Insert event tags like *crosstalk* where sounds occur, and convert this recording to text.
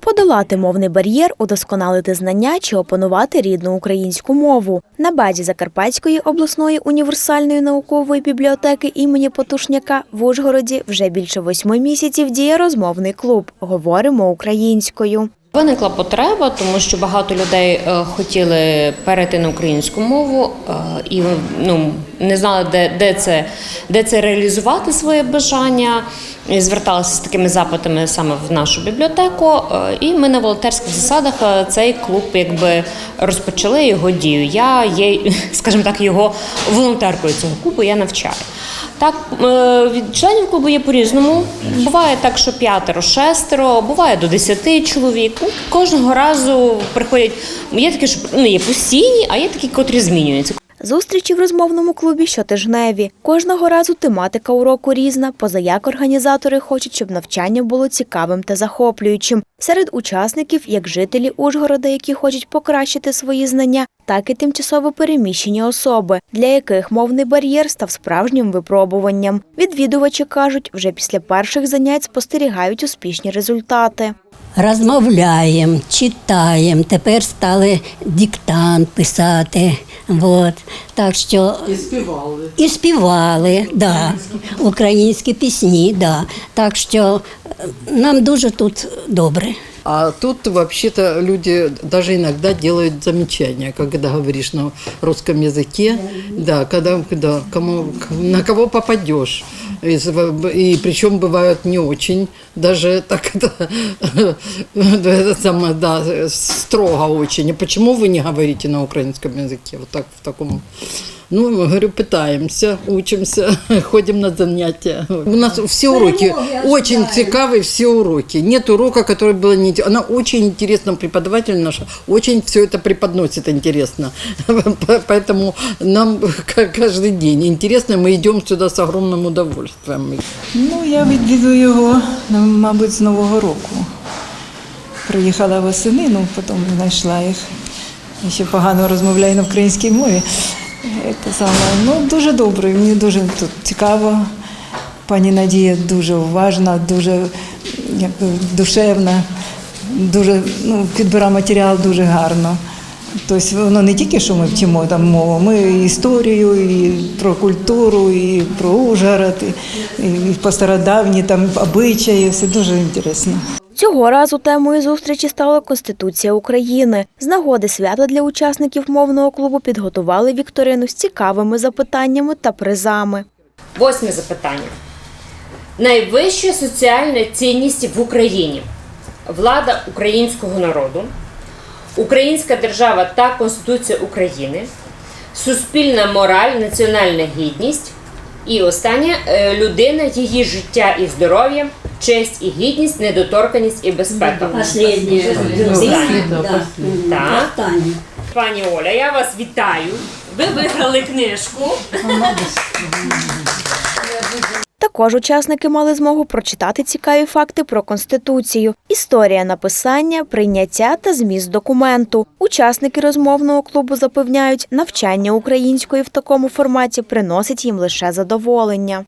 Подолати мовний бар'єр, удосконалити знання чи опанувати рідну українську мову. На базі Закарпатської обласної універсальної наукової бібліотеки імені Потушняка в Ужгороді вже більше восьми місяців діє розмовний клуб. Говоримо українською. Виникла потреба, тому що багато людей е, хотіли перейти на українську мову е, і ну, не знали, де, де, це, де це реалізувати своє бажання. І зверталися з такими запитами саме в нашу бібліотеку. Е, І ми на волонтерських засадах цей клуб якби розпочали його дію. Я є, *laughs* скажімо так, його волонтеркою цього клубу, я навчаю. Так, від членів клубу є по-різному. Буває так, що п'ятеро, шестеро, буває до десяти чоловік. Кожного разу приходять. Є такі, що ну, є постійні, а є такі, котрі змінюються. Зустрічі в розмовному клубі щотижневі. Кожного разу тематика уроку різна, позаяк організатори хочуть, щоб навчання було цікавим та захоплюючим. Серед учасників як жителі Ужгорода, які хочуть покращити свої знання, так і тимчасово переміщені особи, для яких мовний бар'єр став справжнім випробуванням. Відвідувачі кажуть, вже після перших занять спостерігають успішні результати. Розмовляємо, читаємо. Тепер стали диктант писати. Вот. Так що І співали. і співали, да. українські пісні, да. Так що е, нам дуже тут добре. А тут вообще-то люди даже иногда делают замечания, когда говоришь на русском языке, да, когда, когда кому, на кого попадешь. И, причем бывают не очень, даже так это, *laughs* это самое, да, строго очень. И почему вы не говорите на украинском языке? Вот так в таком. Ну, говорю, пытаемся, учимся, *laughs* ходим на занятия. У нас все уроки очень цікаві, все уроки. Нет урока, который было не... Она очень интересна, преподаватель наша очень все это преподносит интересно. *laughs* Поэтому нам каждый день интересно, мы идем сюда с огромным удовольствием. Ну, я відвідую його, ну, мабуть, з Нового року. Приїхала восени, ну потім знайшла їх. Я ще погано розмовляю на українській мові. Це саме, ну, дуже добре, мені дуже тут цікаво. Пані Надія дуже уважна, дуже як, душевна, дуже ну, підбира матеріал дуже гарно. Тобто воно не тільки, що ми вчимо там мову, ми і історію, і про культуру, і про Ужгород, і, і по стародавні там обичаї, все дуже інтересно. Цього разу темою зустрічі стала Конституція України. З нагоди свята для учасників мовного клубу підготували вікторину з цікавими запитаннями та призами. Восьме запитання. Найвища соціальна цінність в Україні влада українського народу, Українська держава та Конституція України, суспільна мораль, національна гідність. І останнє е, людина, її життя і здоров'я, честь і гідність, недоторканість і безпека. Останнє. Так. Пані Оля, я вас вітаю. Ви виграли книжку. Також учасники мали змогу прочитати цікаві факти про конституцію, історія написання, прийняття та зміст документу. Учасники розмовного клубу запевняють, навчання української в такому форматі приносить їм лише задоволення.